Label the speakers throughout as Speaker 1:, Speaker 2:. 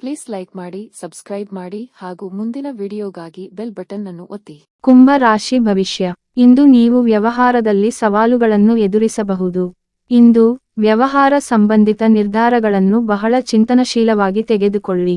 Speaker 1: Please like ಮಾಡಿ subscribe ಮಾಡಿ ಹಾಗೂ ಮುಂದಿನ ವಿಡಿಯೋಗಾಗಿ ಬೆಲ್ ಬಟನ್ ಅನ್ನು ಒತ್ತಿ.
Speaker 2: ಕುಂಭ ರಾಶಿ ಭವಿಷ್ಯ. ಇಂದು ನೀವು ವ್ಯವಹಾರದಲ್ಲಿ ಸವಾಲುಗಳನ್ನು ಎದುರಿಸಬಹುದು. ಇಂದು ವ್ಯವಹಾರ ಸಂಬಂಧಿತ ನಿರ್ಧಾರಗಳನ್ನು ಬಹಳ ಚಿಂತನಶೀಲವಾಗಿ ತೆಗೆದುಕೊಳ್ಳಿ.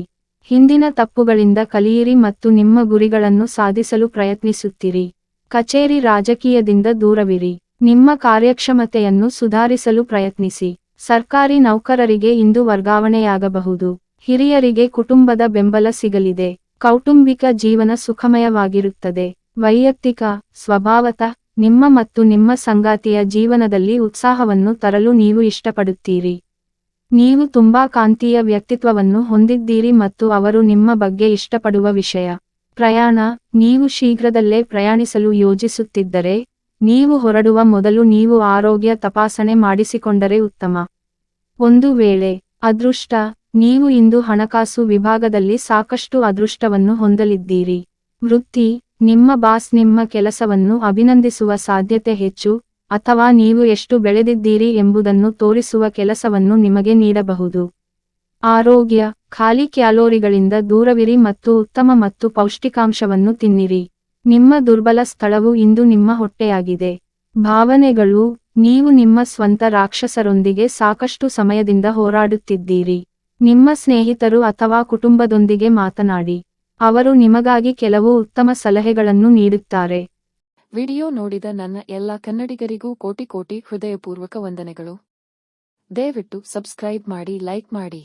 Speaker 2: ಹಿಂದಿನ ತಪ್ಪುಗಳಿಂದ ಕಲಿಯಿರಿ ಮತ್ತು ನಿಮ್ಮ ಗುರಿಗಳನ್ನು ಸಾಧಿಸಲು ಪ್ರಯತ್ನಿಸುತ್ತಿರಿ. ಕಚೇರಿ ರಾಜಕೀಯದಿಂದ ದೂರವಿರಿ. ನಿಮ್ಮ ಕಾರ್ಯಕ್ಷಮತೆಯನ್ನು ಸುಧಾರಿಸಲು ಪ್ರಯತ್ನಿಸಿ. ಸರ್ಕಾರಿ ನೌಕರರಿಗೆ ಇಂದು ವರ್ಗಾವಣೆಯಾಗಬಹುದು. ಹಿರಿಯರಿಗೆ ಕುಟುಂಬದ ಬೆಂಬಲ ಸಿಗಲಿದೆ. ಕೌಟುಂಬಿಕ ಜೀವನ ಸುಖಮಯವಾಗಿರುತ್ತದೆ. ವೈಯಕ್ತಿಕ, ಸ್ವಭಾವತಃ, ನಿಮ್ಮ ಮತ್ತು ನಿಮ್ಮ ಸಂಗಾತಿಯ ಜೀವನದಲ್ಲಿ ಉತ್ಸಾಹವನ್ನು ತರಲು ನೀವು ಇಷ್ಟಪಡುತ್ತೀರಿ. ನೀವು ತುಂಬಾ ಕಾಂತೀಯ ವ್ಯಕ್ತಿತ್ವವನ್ನು ಹೊಂದಿದ್ದೀರಿ ಮತ್ತು ಅವರು ನಿಮ್ಮ ಬಗ್ಗೆ ಇಷ್ಟಪಡುವ ವಿಷಯ. ಪ್ರಯಾಣ, ನೀವು ಶೀಘ್ರದಲ್ಲೇ ಪ್ರಯಾಣಿಸಲು ಯೋಜಿಸುತ್ತಿದ್ದರೆ, ನೀವು ಹೊರಡುವ ಮೊದಲು ನೀವು ಆರೋಗ್ಯ ತಪಾಸಣೆ ಮಾಡಿಸಿಕೊಂಡರೆ ಉತ್ತಮ. ಒಂದು ವೇಳೆ, ಅದೃಷ್ಟ ನೀವು ಇಂದು ಹಣಕಾಸು ವಿಭಾಗದಲ್ಲಿ ಸಾಕಷ್ಟು ಅದೃಷ್ಟವನ್ನು ಹೊಂದಲಿದ್ದೀರಿ. ವೃತ್ತಿ, ನಿಮ್ಮ ಬಾಸ್ ನಿಮ್ಮ ಕೆಲಸವನ್ನು ಅಭಿನಂದಿಸುವ ಸಾಧ್ಯತೆ ಹೆಚ್ಚು, ಅಥವಾ ನೀವು ಎಷ್ಟು ಬೆಳೆದಿದ್ದೀರಿ ಎಂಬುದನ್ನು ತೋರಿಸುವ ಕೆಲಸವನ್ನು ನಿಮಗೆ ನೀಡಬಹುದು. ಆರೋಗ್ಯ, ಖಾಲಿ ಕ್ಯಾಲೋರಿಗಳಿಂದ ದೂರವಿರಿ ಮತ್ತು ಉತ್ತಮ ಮತ್ತು ಪೌಷ್ಟಿಕಾಂಶವನ್ನು ತಿನ್ನಿರಿ. ನಿಮ್ಮ ದುರ್ಬಲ ಸ್ಥಳವು ಇಂದು ನಿಮ್ಮ ಹೊಟ್ಟೆಯಾಗಿದೆ. ಭಾವನೆಗಳು, ನೀವು ನಿಮ್ಮ ಸ್ವಂತ ರಾಕ್ಷಸರೊಂದಿಗೆ ಸಾಕಷ್ಟು ಸಮಯದಿಂದ ಹೋರಾಡುತ್ತಿದ್ದೀರಿ. ನಿಮ್ಮ ಸ್ನೇಹಿತರು ಅಥವಾ ಕುಟುಂಬದೊಂದಿಗೆ ಮಾತನಾಡಿ. ಅವರು ನಿಮಗಾಗಿ ಕೆಲವು ಉತ್ತಮ ಸಲಹೆಗಳನ್ನು ನೀಡುತ್ತಾರೆ.
Speaker 1: ವಿಡಿಯೋ ನೋಡಿದ ನನ್ನ ಎಲ್ಲ ಕನ್ನಡಿಗರಿಗೂ ಕೋಟಿ ಕೋಟಿ ಹೃದಯಪೂರ್ವಕ ವಂದನೆಗಳು. ದಯವಿಟ್ಟು ಸಬ್ಸ್ಕ್ರೈಬ್ ಮಾಡಿ, ಲೈಕ್ ಮಾಡಿ.